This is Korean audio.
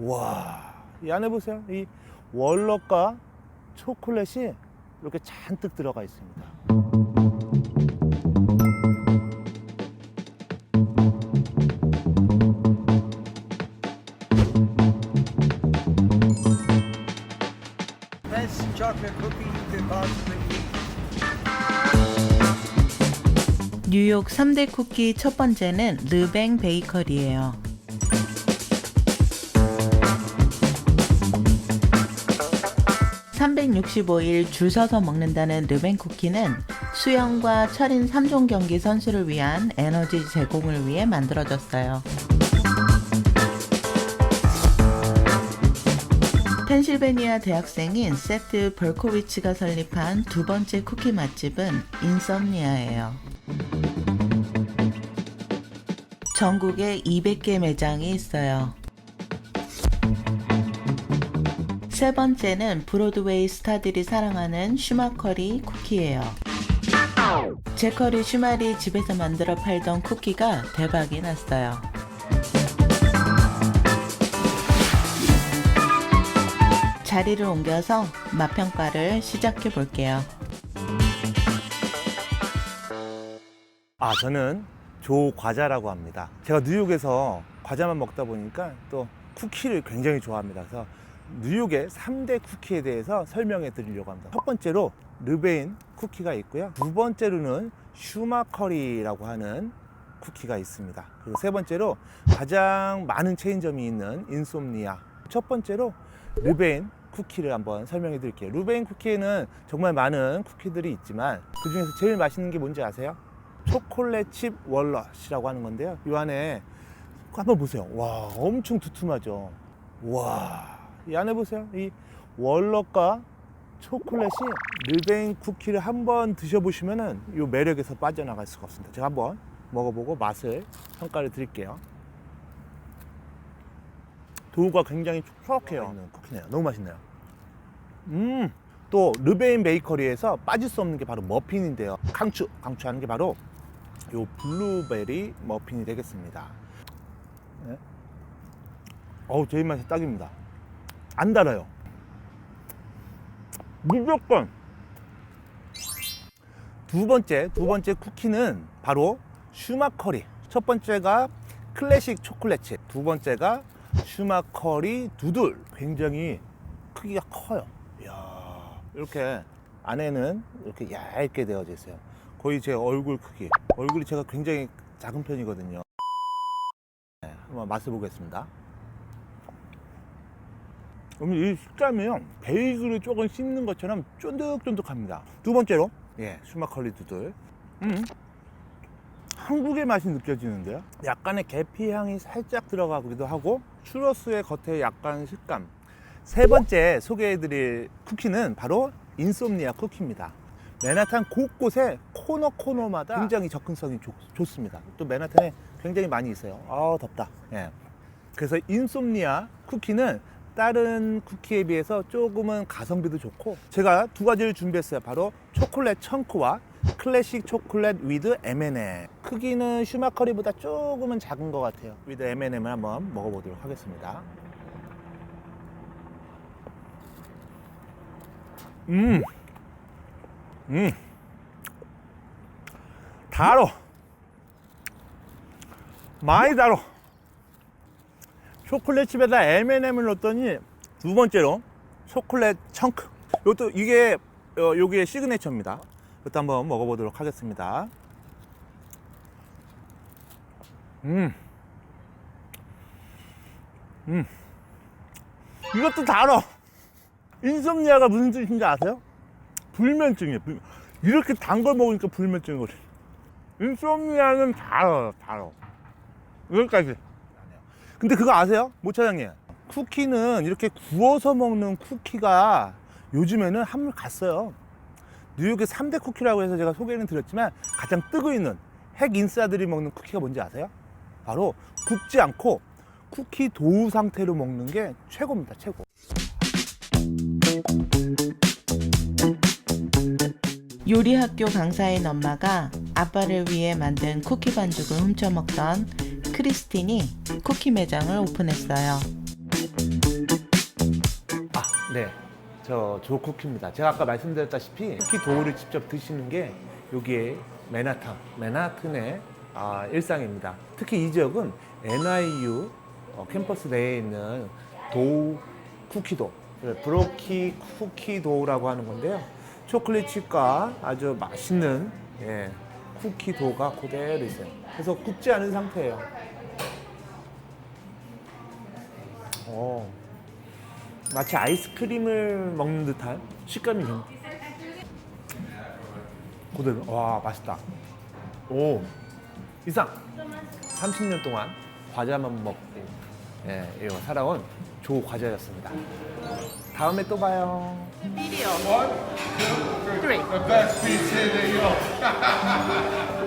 와, 이 안에 보세요. 이 월넛과 초콜릿이 이렇게 잔뜩 들어가 있습니다. Best chocolate cookie you could possibly eat. 뉴욕 3대 쿠키 첫 번째는 르뱅 베이커리예요. (365일) 줄 서서 먹는다는 르뱅 쿠키는 수영과 철인 3종 경기 선수를 위한 에너지 제공을 위해 만들어졌어요. 펜실베니아 대학생인 세트 벌코비치가 설립한 두 번째 쿠키 맛집은 인썸니아예요. 전국에 200개 매장이 있어요. 세 번째는 브로드웨이 스타들이 사랑하는 슈마커리 쿠키예요. 제커리 슈마리 집에서 만들어 팔던 쿠키가 대박이 났어요. 자리를 옮겨서 맛평가를 시작해 볼게요. 아, 저는 조 과자라고 합니다. 제가 뉴욕에서 과자만 먹다 보니까 또 쿠키를 굉장히 좋아합니다. 그래서 뉴욕의 3대 쿠키에 대해서 설명해 드리려고 합니다. 첫 번째로 르베인 쿠키가 있고요. 두 번째로는 슈마커리라고 하는 쿠키가 있습니다. 그리고 세 번째로 가장 많은 체인점이 있는 인솜니아. 첫 번째로 르베인 쿠키를 한번 설명해 드릴게요. 르베인 쿠키에는 정말 많은 쿠키들이 있지만 그 중에서 제일 맛있는 게 뭔지 아세요? 초콜릿 칩 월넛이라고 하는 건데요. 이 안에 한번 보세요. 와, 엄청 두툼하죠. 와, 이 안에 보세요. 이 월넛과 초콜릿이 르베인 쿠키를 한번 드셔보시면은 이 매력에서 빠져나갈 수가 없습니다. 제가 한번 먹어보고 맛을 평가를 드릴게요. 도우가 굉장히 촉촉해요. 쿠키네요. 너무 맛있네요. 음, 또 르베인 베이커리에서 빠질 수 없는 게 바로 머핀인데요. 강추, 강추하는 게 바로 요 블루베리 머핀이 되겠습니다. 네. 어우, 제 입맛에 딱입니다. 안 달아요. 무조건. 두 번째, 두 번째 쿠키는 바로 슈마커리. 첫 번째가 클래식 초콜릿 칩. 두 번째가 슈마커리 두들. 굉장히 크기가 커요. 이야, 이렇게 안에는 이렇게 얇게 되어져 있어요. 거의 제 얼굴 크기. 얼굴이 제가 굉장히 작은 편이거든요. 네, 한번 맛을 보겠습니다. 이 식감이요. 베이글을 조금 씹는 것처럼 쫀득쫀득합니다. 두 번째로, 예, 슈마컬리 두들. 음, 한국의 맛이 느껴지는데요. 약간의 계피 향이 살짝 들어가기도 하고, 추러스의 겉에 약간 식감. 세 번째 소개해드릴 쿠키는 바로 인솜니아 쿠키입니다. 맨하탄 곳곳에 코너 코너마다 굉장히 접근성이 좋, 좋습니다. 또 맨하탄에 굉장히 많이 있어요. 아 덥다. 예. 그래서 인솜니아 쿠키는 다른 쿠키에 비해서 조금은 가성비도 좋고 제가 두 가지를 준비했어요. 바로 초콜릿 청크와 클래식 초콜릿 위드 M&M. 크기는 슈마커리보다 조금은 작은 것 같아요. 위드 M&M을 한번 먹어보도록 하겠습니다. 음, 음, 달어. 많이 달어. 초콜릿 칩에다 M&M을 넣었더니 두 번째로 초콜릿 청크. 이것도 이게 어, 요게 시그네처입니다. 이것도 한번 먹어보도록 하겠습니다. 음, 음, 이것도 달어. 인썸니아가 무슨 뜻인지 아세요? 불면증이에요. 불- 이렇게 단 걸 먹으니까 불면증이거든. 인썸니아는 달어, 달어. 여기까지. 근데 그거 아세요? 모차장님. 쿠키는 이렇게 구워서 먹는 쿠키가 요즘에는 한물 갔어요. 뉴욕의 3대 쿠키라고 해서 제가 소개는 드렸지만 가장 뜨고 있는 핵 인싸들이 먹는 쿠키가 뭔지 아세요? 바로 굽지 않고 쿠키 도우 상태로 먹는 게 최고입니다, 최고. 요리 학교 강사인 엄마가 아빠를 위해 만든 쿠키 반죽을 훔쳐 먹던 크리스틴이 쿠키 매장을 오픈했어요. 네, 저 조 쿠키입니다. 제가 아까 말씀드렸다시피 쿠키 도우를 직접 드시는 게 여기에 맨하탄, 맨하튼의 아, 일상입니다. 특히 이 지역은 NIU 어, 캠퍼스 내에 있는 도우 쿠키도, 브로키 쿠키도우라고 하는 건데요. 초콜릿 칩과 아주 맛있는 예, 쿠키 도가 그대로 있어요. 그래서 굽지 않은 상태예요. 어. 마치 아이스크림을 먹는 듯한 식감이 좀 그대로 와 맛있다 오 이상 30년 동안 과자만 먹고 예, 이거 살아온 조 과자였습니다 다음에 또 봐요 The best pizza in New York.